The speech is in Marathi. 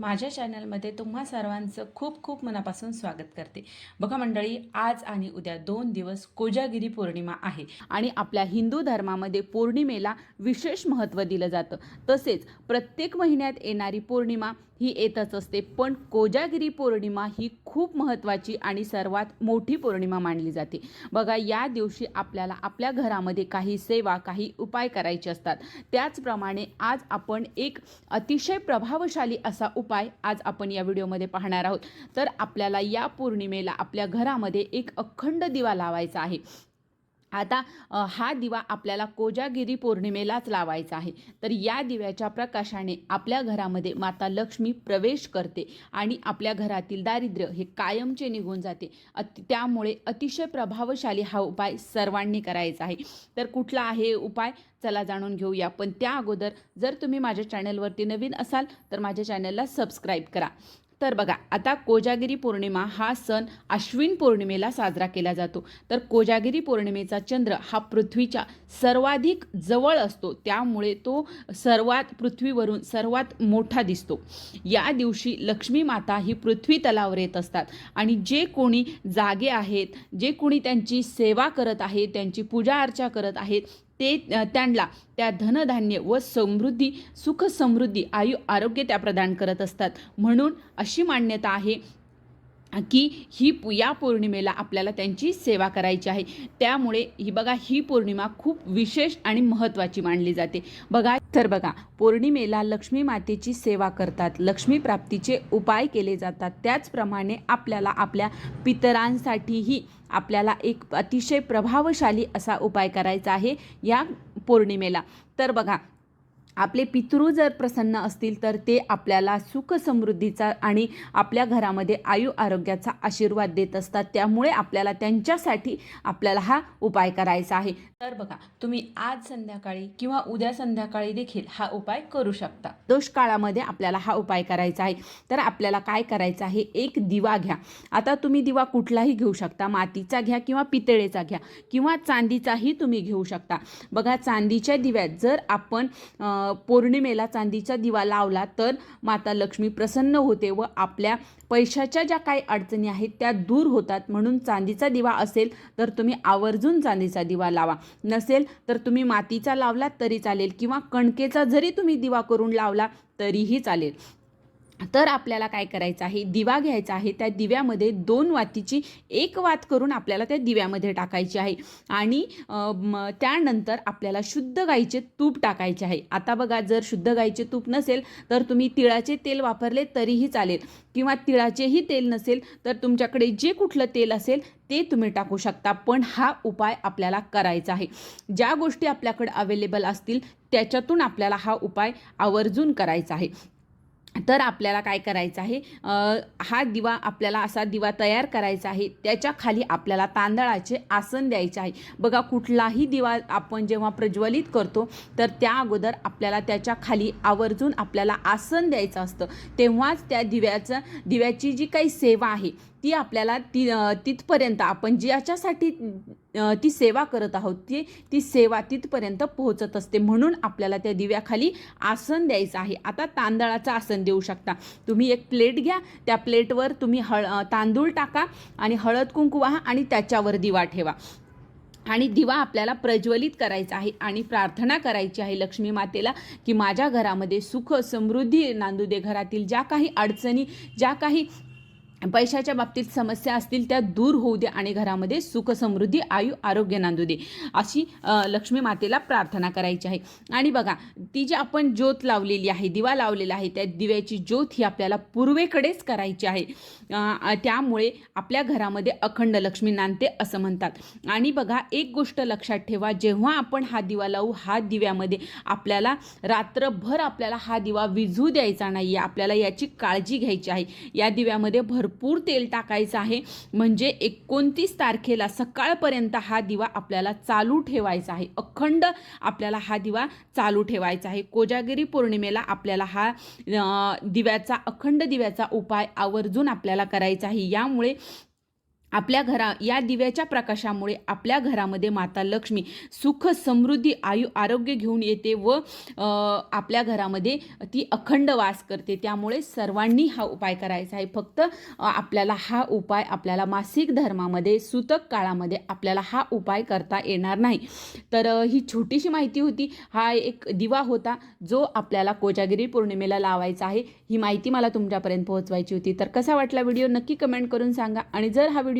माझ्या चॅनलमध्ये तुम्हा सर्वांचं खूप खूप मनापासून स्वागत करते. बघा मंडळी आज आणि उद्या दोन दिवस कोजागिरी पौर्णिमा आहे आणि आपल्या हिंदू धर्मामध्ये पौर्णिमेला विशेष महत्त्व दिलं जातं. तसेच प्रत्येक महिन्यात येणारी पौर्णिमा ही येतच असते पण कोजागिरी पौर्णिमा ही खूप महत्त्वाची आणि सर्वात मोठी पौर्णिमा मानली जाते. बघा या दिवशी आपल्याला आपल्या घरामध्ये काही सेवा काही उपाय करायचे असतात. त्याचप्रमाणे आज आपण एक अतिशय प्रभावशाली असा उप उपाय आज आपण या व्हिडिओमध्ये पाहणार आहोत. तर आपल्याला या पौर्णिमेला आपल्या घरामध्ये एक अखंड दिवा लावायचा आहे. आता हा दिवा आपल्याला कोजागिरी पौर्णिमेलाच लावायचा आहे. तर या दिव्याच्या प्रकाशाने आपल्या घरामध्ये माता लक्ष्मी प्रवेश करते आणि आपल्या घरातील दारिद्र्य हे कायमचे निघून जाते. अति त्यामुळे अतिशय प्रभावशाली हा उपाय सर्वांनी करायचा आहे. तर कुठला आहे उपाय? चला जाणून घेऊया. पण त्या अगोदर जर तुम्ही माझ्या चॅनलवरती नवीन असाल तर माझ्या चॅनलला सबस्क्राईब करा. तर बघा आता कोजागिरी पौर्णिमा हा सण अश्विन पौर्णिमेला साजरा केला जातो. तर कोजागिरी पौर्णिमेचा चंद्र हा पृथ्वीच्या सर्वाधिक जवळ असतो. त्यामुळे तो सर्वात पृथ्वीवरून सर्वात मोठा दिसतो. या दिवशी लक्ष्मी माता ही पृथ्वी तलावर येत असतात. आणि जे कोणी जागे आहेत जे कोणी त्यांची सेवा करत आहेत त्यांची पूजा अर्चा करत आहेत ते त्यांना त्या धनधान्य व समृद्धी सुख समृद्धी आयु आरोग्य त्या प्रदान करत असतात. म्हणून अशी मान्यता आहे की ही पु- या पौर्णिमेला आपल्याला त्यांची सेवा करायची आहे. त्यामुळे ही बघा ही पौर्णिमा खूप विशेष आणि महत्त्वाची मानली जाते. बघा तर बघा पौर्णिमेला लक्ष्मी मातेची सेवा करतात. लक्ष्मी प्राप्तीचे उपाय केले जातात. त्याचप्रमाणे आपल्याला आपल्या पितरांसाठीही आपल्याला एक अतिशय प्रभावशाली असा उपाय करायचा आहे या पौर्णिमेला. तर बघा आपले पितृ जर प्रसन्न असतील तर ते आपल्याला सुख समृद्धीचा आणि आपल्या घरामध्ये आयु आरोग्याचा आशीर्वाद देत असतात. त्यामुळे आपल्याला त्यांच्यासाठी आपल्याला हा उपाय करायचा आहे. तर बघा तुम्ही आज संध्याकाळी किंवा उद्या संध्याकाळी देखील हा उपाय करू शकता. दोष काळामध्ये आपल्याला हा उपाय करायचा आहे. तर आपल्याला काय करायचं आहे? एक दिवा घ्या. आता तुम्ही दिवा कुठलाही घेऊ शकता. मातीचा घ्या किंवा पितळेचा घ्या. किंवा चांदीचाही तुम्ही घेऊ शकता. बघा चांदीच्या दिव्यात जर आपण पौर्णिमेला चांदीचा दिवा लावला तर माता लक्ष्मी प्रसन्न होते व आपल्या पैशाच्या ज्या काही अडचणी आहेत त्या दूर होतात. म्हणून चांदीचा दिवा असेल तर तुम्ही आवर्जून चांदीचा दिवा लावा. नसेल तर तुम्ही मातीचा लावला तरी चालेल किंवा कणकेचा जरी तुम्ही दिवा करून लावला तरीही चालेल. तर आपल्याला काय करायचं आहे? दिवा घ्यायचा आहे. त्या दिव्यामध्ये दोन वातीची एक वात करून आपल्याला त्या दिव्यामध्ये टाकायची आहे. आणि त्यानंतर आपल्याला शुद्ध गाईचे तूप टाकायचे आहे. आता बघा जर शुद्ध गाईचे तूप नसेल तर तुम्ही तिळाचे तेल वापरले तरीही चालेल. किंवा तिळाचेही तेल नसेल तर तुमच्याकडे जे कुठलं तेल असेल ते तुम्ही टाकू शकता. पण हा उपाय आपल्याला करायचा आहे. ज्या गोष्टी आपल्याकडे अवेलेबल असतील त्याच्यातून आपल्याला हा उपाय आवर्जून करायचा आहे. तर आपल्याला काय करायचं आहे? हा दिवा आपल्याला असा दिवा तयार करायचा आहे. त्याच्याखाली आपल्याला तांदळाचे आसन द्यायचे आहे. बघा कुठलाही दिवा आपण जेव्हा प्रज्वलित करतो तर त्या अगोदर आपल्याला त्याच्याखाली आवर्जून आपल्याला आसन द्यायचं असतं. तेव्हाच त्या दिव्याचं दिव्याची जी काही सेवा आहे ती आपल्याला ती तिथपर्यंत आपण ज्याच्यासाठी ती सेवा करत आहोत ती ती सेवा तिथपर्यंत पोहोचत असते. म्हणून आपल्याला त्या दिव्याखाली आसन द्यायचं आहे. आता तांदळाचं आसन देऊ शकता. तुम्ही एक प्लेट घ्या. त्या प्लेटवर तुम्ही हळ तांदूळ टाका आणि हळद कुंकू वाहा आणि त्याच्यावर दिवा ठेवा. आणि दिवा आपल्याला प्रज्वलित करायचा आहे आणि प्रार्थना करायची आहे लक्ष्मी मातेला की माझ्या घरामध्ये सुख समृद्धी नांदू दे. घरातील ज्या काही अडचणी ज्या काही पैशाच्या बाबतीत समस्या असतील त्या दूर होऊ दे आणि घरामध्ये सुख समृद्धी आयु आरोग्य नांदू दे अशी लक्ष्मी मातेला प्रार्थना करायची आहे. आणि बघा ती जी आपण ज्योत लावलेली आहे दिवा लावलेला आहे त्या दिव्याची ज्योत ही आपल्याला पूर्वेकडेच करायची आहे. त्यामुळे आपल्या घरामध्ये अखंड लक्ष्मी नांदते असं म्हणतात. आणि बघा एक गोष्ट लक्षात ठेवा जेव्हा आपण हा दिवा लावू हा दिव्यामध्ये आपल्याला रात्रभर आपल्याला हा दिवा विझू द्यायचा नाही आहे आपल्याला याची काळजी घ्यायची आहे. या दिव्यामध्ये भरपूर तेल टाकायचं आहे. म्हणजे एकोणतीस तारखेला सकाळपर्यंत हा दिवा आपल्याला चालू ठेवायचा आहे. अखंड आपल्याला हा दिवा चालू ठेवायचा आहे. कोजागिरी पौर्णिमेला आपल्याला हा दिव्याचा अखंड दिव्याचा उपाय आवर्जून आपल्याला करायचा आहे. यामुळे आपल्या घरा या दिव्याच्या प्रकाशामुळे आपल्या घरामध्ये माता लक्ष्मी सुख समृद्धी आयु आरोग्य घेऊन येते व आपल्या घरामध्ये ती अखंड वास करते. त्यामुळे सर्वांनी हा उपाय करायचा आहे. फक्त आपल्याला हा उपाय आपल्याला मासिक धर्मामध्ये सुतक काळामध्ये आपल्याला हा उपाय करता येणार नाही. तर ही छोटीशी माहिती होती. हा एक दिवा होता जो आपल्याला कोजागिरी पौर्णिमेला लावायचा आहे. ही माहिती मला तुमच्यापर्यंत पोहोचवायची होती. तर कसा वाटला व्हिडिओ नक्की कमेंट करून सांगा. आणि जर हा व्हिडिओ